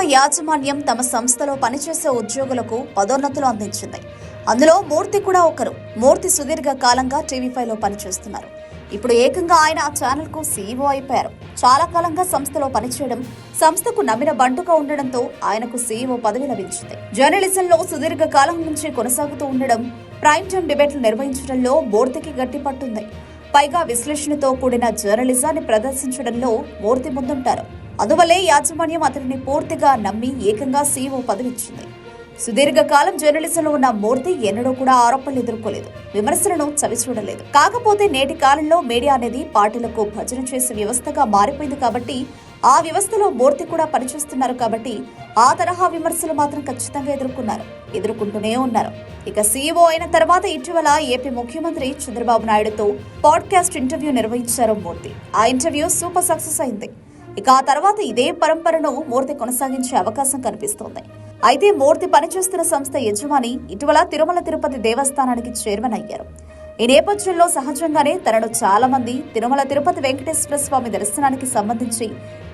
CO యాజమాన్యం తమ సంస్థలో పనిచేసే ఉద్యోగులకు పదోన్నతులు అందించింది. అందులో మూర్తి కూడా ఒకరు. మూర్తి సుదీర్ఘ కాలంగా టీవీ ఫైవ్లో పనిచేస్తున్నారు. ఇప్పుడు ఏకంగా ఆయన ఆ ఛానల్కు సీఈఓ అయిపోయారు. చాలా కాలంగా సంస్థలో పనిచేయడం సంస్థకు నమ్మిన బంటుగా ఉండడంతో ఆయనకు సీఈఓ పదవి లభించింది. జర్నలిజంలో సుదీర్ఘ కాలం నుంచి కొనసాగుతూ ఉండడం ప్రైమ్ టైం డిబేట్లు నిర్వహించడంలో మూర్తికి గట్టి పట్టుంది. పైగా విశ్లేషణతో కూడిన జర్నలిజాన్ని ప్రదర్శించడంలో మూర్తి ముందుంటారు. అందువల్లే యాజమాన్యం అతనిని పూర్తిగా నమ్మి ఏకంగా సీఈఓ పదవిచ్చింది. సుదీర్ఘకాలం జర్నలిజంలో ఉన్న మూర్తి ఎన్నడూ కూడా ఆరోపణలు ఎదుర్కోలేదు. విమర్శలను చవిచూడలేదు కాకపోతే నేటి కాలంలో మీడియా అనేది పార్టీలకు భజన చేసే వ్యవస్థగా మారిపోయింది కాబట్టి ఆ వ్యవస్థలో మూర్తి కూడా పనిచేస్తున్నారు కాబట్టి ఆ తరహా విమర్శలు మాత్రం ఖచ్చితంగా ఎదుర్కొన్నారు. ఎదుర్కొంటూనే ఉన్నారు. ఇక సీఈఓ అయిన తర్వాత ఇటీవల ఏపీ ముఖ్యమంత్రి చంద్రబాబు నాయుడుతో పాడ్కాస్ట్ ఇంటర్వ్యూ నిర్వహించారు మూర్తి. ఆ ఇంటర్వ్యూ సూపర్ సక్సెస్ అయింది. ఇక ఆ తర్వాత ఇదే పరంపరను మూర్తి కొనసాగించే అవకాశం కనిపిస్తోంది. అయితే మూర్తి పనిచేస్తున్న సంస్థ యజమాని ఇటీవల తిరుమల తిరుపతి దేవస్థానానికి చైర్మన్ అయ్యారు. ఈ నేపథ్యంలో సహజంగానే తనను చాలా మంది తిరుమల తిరుపతి వెంకటేశ్వర స్వామి దర్శనానికి సంబంధించి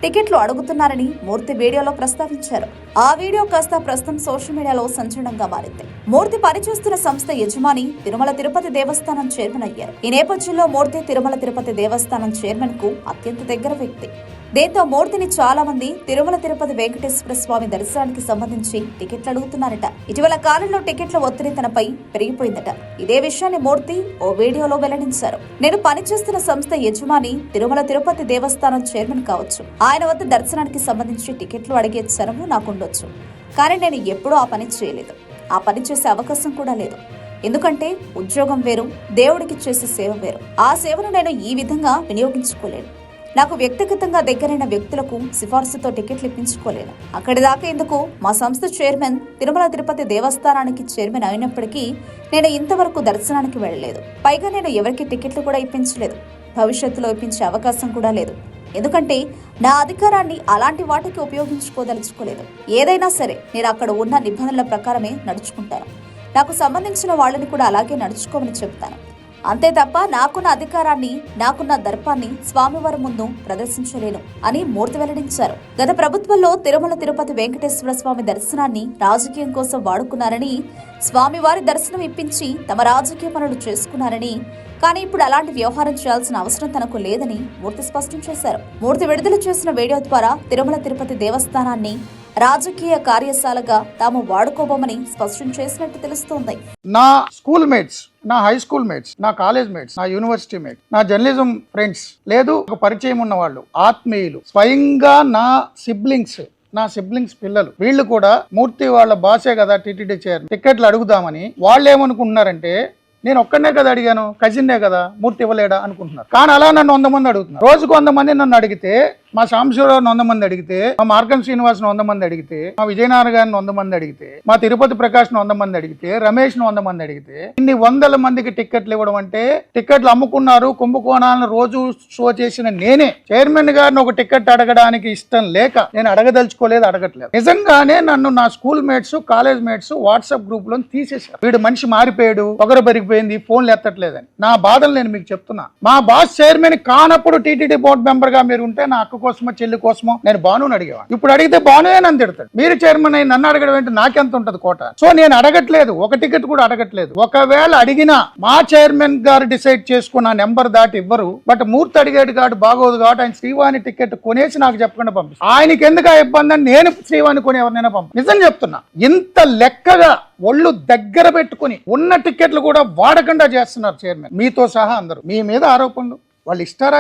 టికెట్లు అడుగుతున్నారని మూర్తి వీడియోలో ప్రస్తావించారు. ఆ వీడియో కాస్త ప్రస్తుతం సోషల్ మీడియాలో సంచలనంగా మారింది. మూర్తి పనిచేస్తున్న సంస్థ యజమాని తిరుమల తిరుపతి దేవస్థానం చైర్మన్ అయ్యారు. ఈ నేపథ్యంలో మూర్తి తిరుమల తిరుపతి దేవస్థానం చైర్మన్కు అత్యంత దగ్గర వ్యక్తి. దీంతో మూర్తిని చాలా మంది తిరుమల తిరుపతి వెంకటేశ్వర స్వామి దర్శనానికి సంబంధించి టికెట్లు అడుగుతున్నారట. ఇటీవల కాలంలో టికెట్ల ఒత్తిడి తనపై పెరిగిపోయిందట. ఇదే విషయాన్ని మూర్తి ఓ వీడియోలో వెల్లడించారు. నేను పనిచేస్తున్న సంస్థ యజమాని తిరుమల తిరుపతి దేవస్థానం చైర్మన్ కావచ్చు. ఆయన వద్ద దర్శనానికి సంబంధించి టికెట్లు అడిగే చనువు నాకుండొచ్చు. కానీ నేను ఎప్పుడూ ఆ పని చేయలేదు. ఆ పని చేసే అవకాశం కూడా లేదు. ఎందుకంటే ఉద్యోగం వేరు దేవుడికి చేసే సేవ వేరు. ఆ సేవను నేను ఈ విధంగా వినియోగించుకోలేను. నాకు వ్యక్తిగతంగా దగ్గరైన వ్యక్తులకు సిఫార్సుతో టికెట్లు ఇప్పించుకోలేను అక్కడి దాకా ఎందుకు? మా సంస్థ చైర్మన్ తిరుమల తిరుపతి దేవస్థానానికి చైర్మన్ అయినప్పటికీ నేను ఇంతవరకు దర్శనానికి వెళ్ళలేదు. పైగా నేను ఎవరికి టికెట్లు కూడా ఇప్పించలేదు. భవిష్యత్తులో ఇప్పించే అవకాశం కూడా లేదు. ఎందుకంటే నా అధికారాన్ని అలాంటి వాటికి ఉపయోగించుకోదలుచుకోలేదు. ఏదైనా సరే నేను అక్కడ ఉన్న నిబంధనల ప్రకారమే నడుచుకుంటాను. నాకు సంబంధించిన వాళ్ళని కూడా అలాగే నడుచుకోమని చెప్తాను. అంతే తప్ప నాకున్న అధికారాన్ని నాకున్న దర్పాన్ని స్వామివారి ముందు ప్రదర్శించలేను అని మూర్తి వెల్లడించారు. గత ప్రభుత్వంలో తిరుమల తిరుపతి వెంకటేశ్వర స్వామి దర్శనాన్ని రాజకీయం కోసం వాడుకున్నారని స్వామివారి దర్శనం ఇప్పించి తమ రాజకీయ పనులు చేసుకున్నారని కానీ ఇప్పుడు అలాంటి వ్యవహారం చేయాల్సిన అవసరం తనకు లేదని మూర్తి స్పష్టం చేశారు. మూర్తి విడుదల చేసిన వీడియో ద్వారా తిరుమల తిరుపతి దేవస్థానాన్ని రాజకీయ కార్యశాలగా తాము వాడుకోబోమని స్పష్టం చేసినట్టు తెలుస్తోంది. నా స్కూల్ మేట్స్ నా హై స్కూల్ మేట్స్ నా కాలేజ్ మేట్స్ నా యూనివర్సిటీ మేట్స్ నా జర్నలిజం ఫ్రెండ్స్ లేదు ఒక పరిచయం ఉన్న వాళ్ళు ఆత్మీయులు. స్వయంగా నా సిబ్లింగ్స్ నా సిబ్లింగ్స్ పిల్లలు. వీళ్ళు కూడా మూర్తి వాళ్ళ బాసే కదా టీటీడీ చైర్ టికెట్లు అడుగుదామని వాళ్ళు ఏమనుకుంటున్నారంటే నేను ఒక్కడనే కదా అడిగాను? కజిన్నే కదా? మూర్తి ఇవ్వలేడా? అనుకుంటున్నారు. కానీ అలా నన్ను వంద మంది అడుగుతున్నారు. రోజుకు వంద మంది నన్ను అడిగితే మా సాంబశివరావుని వంద మంది అడిగితే మా మార్గం శ్రీనివాస్ని వంద మంది అడిగితే మా విజయనారాయణ గారిని వంద మంది అడిగితే మా తిరుపతి ప్రకాష్ను వంద మంది అడిగితే రమేష్ని వంద మంది అడిగితే ఇన్ని వందల మందికి టిక్కెట్లు ఇవ్వడం అంటే టిక్కెట్లు అమ్ముకున్నారు కుంభకోణాలను రోజు షో చేసిన నేనే. చైర్మన్ గారిని ఒక టికెట్ అడగడానికి ఇష్టం లేక నేను అడగదలుచుకోలేదు అడగట్లేదు. నిజంగానే నన్ను నా school mates college mates WhatsApp గ్రూప్లో తీసేశారు. వీడు మనిషి మారిపోయాడు ఒకరు పెరిగిపోయింది ఫోన్లు ఎత్తట్లేదని. నా బాధలు నేను మీకు చెప్తున్నా. మా బాస్ చైర్మన్ కానప్పుడు టీటీడీ బోర్డు మెంబర్గా మీరు ఉంటే నా అక్క కోసమో చెల్లి కోసమో? నేను బానుని అడిగేవాడు ఇప్పుడు అడిగితే బానుయే నన్ను తిడతాడు. మీరు చైర్మన్ అయి నన్ను అడగడం ఏంటి? నాకెంత ఉంటది కోట? సో నేను అడగట్లేదు. ఒక టికెట్ కూడా అడగట్లేదు. ఒకవేళ అడిగినా మా చైర్మన్ గారు డిసైడ్ చేసుకున్న నెంబర్ దాటి ఇవ్వరు. బట్ మూర్తి అడిగాడు కాబట్టి బాగోదు కాబట్టి ఆయన శ్రీవాణి టికెట్ కొనేసి నాకు చెప్పకుండా పంపిస్తాను ఆయనకి ఎందుకు ఆ ఇబ్బంది అని నేను శ్రీవాణి కొని ఎవరినైనా పంపి. నిజం చెప్తున్నా. ఇంత లెక్కగా ఒళ్ళు దగ్గర పెట్టుకుని ఉన్న టికెట్లు కూడా వాడకుండా చేస్తున్నారు చైర్మన్. మీతో సహా అందరూ. మీ మీద ఆరోపణలు. వాళ్ళు ఇష్టారా